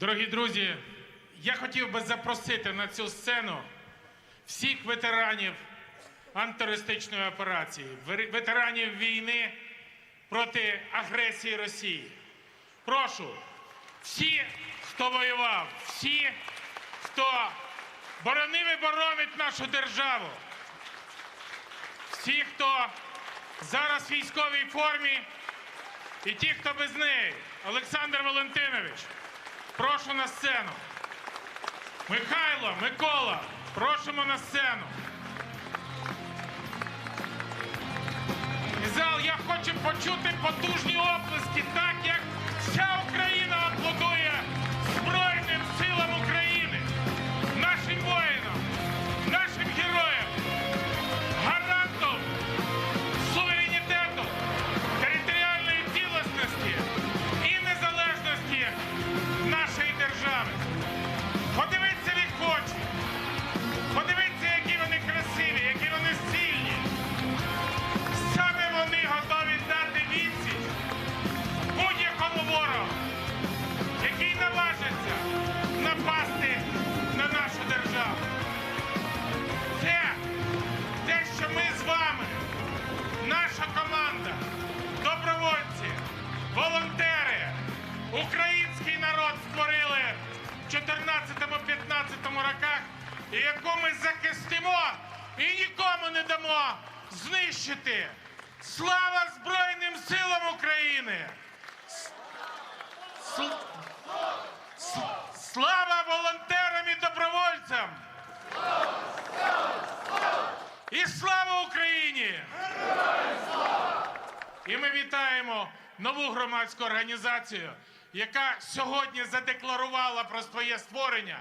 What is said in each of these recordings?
Дорогі друзі, я хотів би запросити на цю сцену всіх ветеранів антитерористичної операції, ветеранів війни проти агресії Росії. Прошу, всі, хто воював, всі, хто боронив і боронить нашу державу, всі, хто зараз в військовій формі, і ті, хто без неї, Олександр Валентинович, прошу на сцену. Михайло, Микола, просимо на сцену. І зал, я хочу почути потужні оплески, так як вся Україна 14-15 роках, і яку ми захистимо і нікому не дамо знищити. Слава Збройним силам України! Слава волонтерам і добровольцям! І слава Україні! І ми вітаємо нову громадську організацію, яка сьогодні задекларувала про своє створення.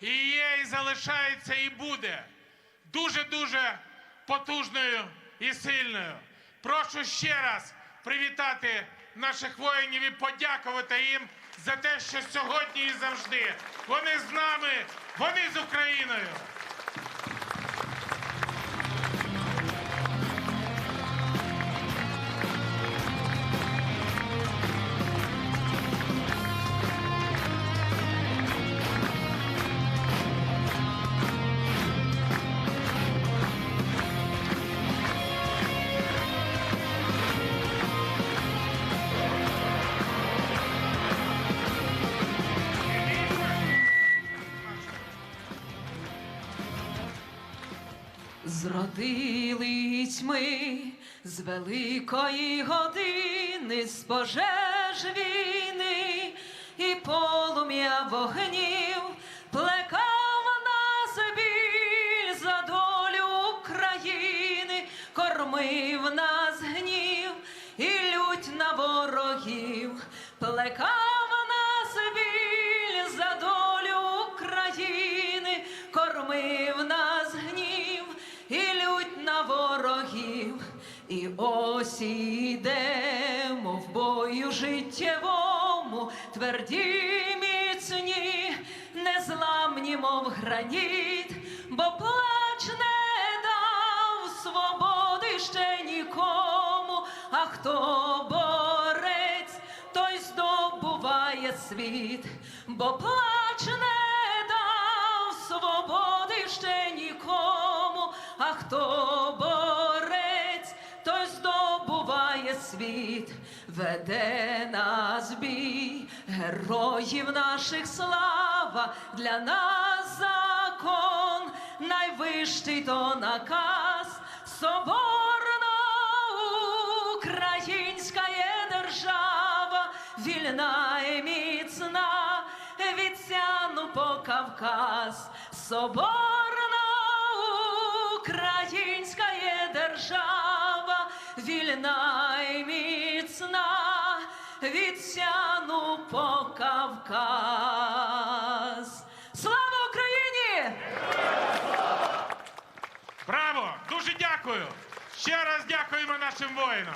І є, і залишається, і буде дуже-дуже потужною і сильною. Прошу ще раз привітати наших воїнів і подякувати їм за те, що сьогодні і завжди вони з нами, вони з Україною. Зродились ми з великої години, з пожеж війни і полум'я вогнів плекав нас біль за долю України, кормив нас гнів і лють на ворогів, плекав нас біль за долю України, кормив нас ворогів, і ось ідемо в бою життєвому, тверді міцні, незламні, мов граніт, бо плач не дав свободи ще нікому, а хто борець, той здобуває світ, бо плач не дав свободи ще нікому, а хто світ, веде нас бій, героїв наших слава, для нас закон, найвищий то наказ, соборна українська є держава, вільна і міцна, від Сяну по Кавказ, соборна українська є держава, вільна від Сяну по Кавказ. Слава Україні! Браво! Дуже дякую! Ще раз дякуємо нашим воїнам.